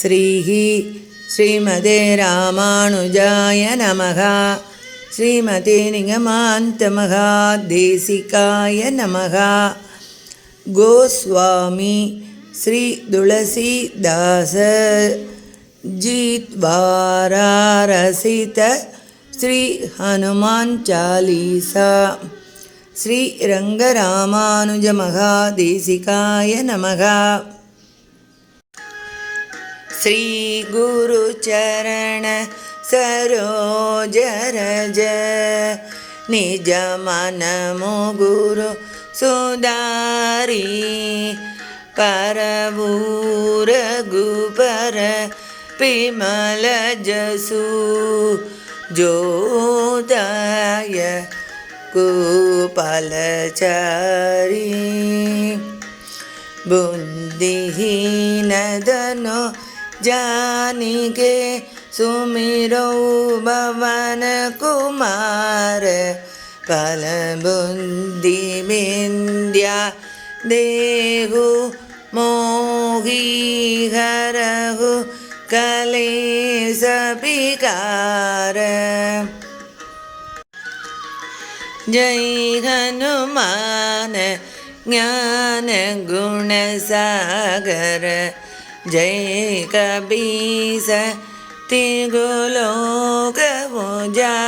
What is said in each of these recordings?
ஸ்ரீஹ ஸ்ரீமதே ராமானுஜாய நமகா ஸ்ரீமதே நிகமாந்தமகாதேசிகாய நமகா கோஸ்வாமி ஸ்ரீ துளசிதாச ஜீத்வாராரசித ஸ்ரீ ஹனுமான் சாலீசா ஸ்ரீரங்கராமானுஜமகாதேசிகாய நமகா श्रीगुरुचरण सरोजरज निजमनमो गुरु सुदारी दय पिमलजसु जोदय बुन्दिहीन दनो जानिके सुमिरौ भवन कुमार फलबुद्धिमिन्द्या देहु मोगीहरहु कलेशपिकार जय हनुमान ज्ञान ज्ञानगुणसागर जय कबिस तिगु लोकपुजा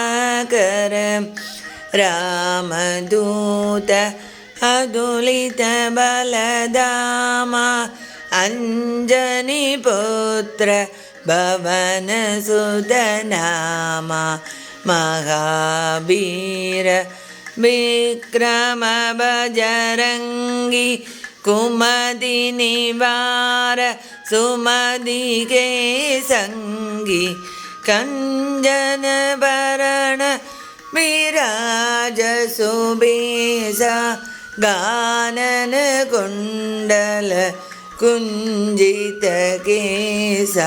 रामदूत अदुलित बलदामा अञ्जनि पुत्र भवन सुदनमा विक्रम बजरङ्गी കുമതി നിവാര സുമതികേ സംഗി കഞ്ജനഭരണ വിരാജ സുബേസ ഗാനന കുണ്ടല കുഞ്ചിത കേസ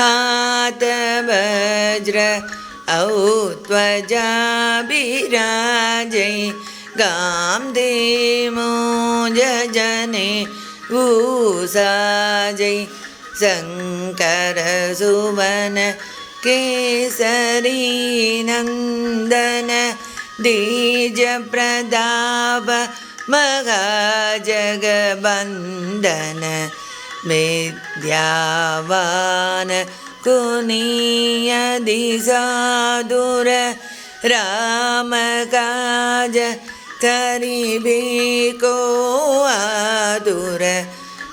हात वज्र औ त्वजा विराजै कामधेमो जजने उसाजै शङ्करसुवन केसरी नन्दन द्विजप्रदाप महाजगबन्दन विद्यावान कुनीयदि साधुर रामकाज करिबे आदुर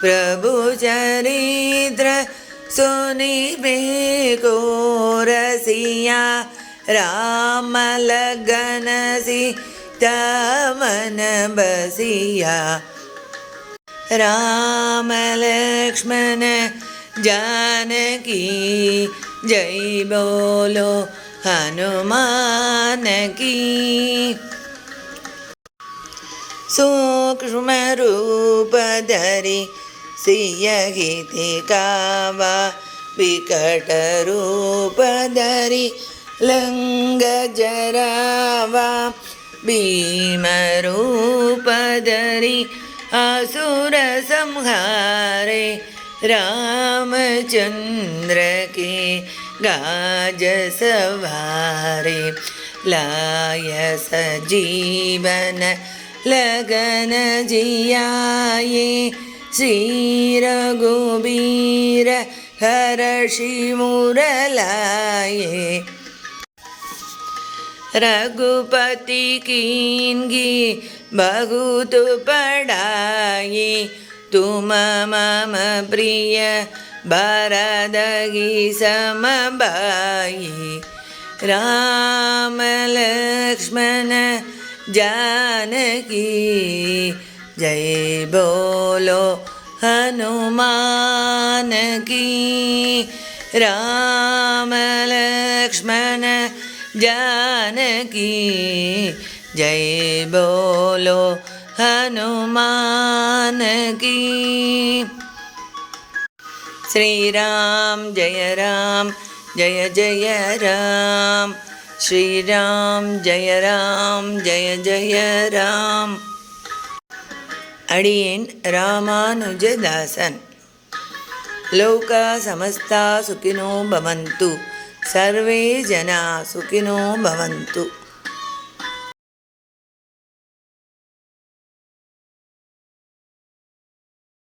प्रभु चरिद्र सुनिबे को रसिया राम लगन सी तमन बसिया राम लक्ष्मण जानकी जय बोलो हनुमान की सूक्ष्मरूपधरि सियहिति का वा विकटरूपधरि लङ्गजरा वा भीमरूपधरि असुरसंहारे रामचंद्र के गाज सवारे लाय सजीवन லகனஜியாயே ஸ்ரீரகுபீர ஹர ஸ்ரீமுரலாயே ரகுபதி கீன்கி பகுது படாயே तुम मम प्रिय भरदगि समबायि रामलक्ष्मण जानकी जय बोलो हनुमान की राम लक्ष्मण जानकी जय बोलो हनुमान की श्री राम जय राम जय जय राम ಶ್ರೀರಾಮ್ ಜಯರಾಮ್ ಜಯ ಜಯ ರಾಮ್ ಅಣಿಯನ್ ರಾಮಾನುಜದಾسن ಲೋಕ ಸಮಸ್ತಾ ಸುಕಿನೋ ಭವಂತು ಸರ್ವೇ ಜನಾ ಸುಕಿನೋ ಭವಂತು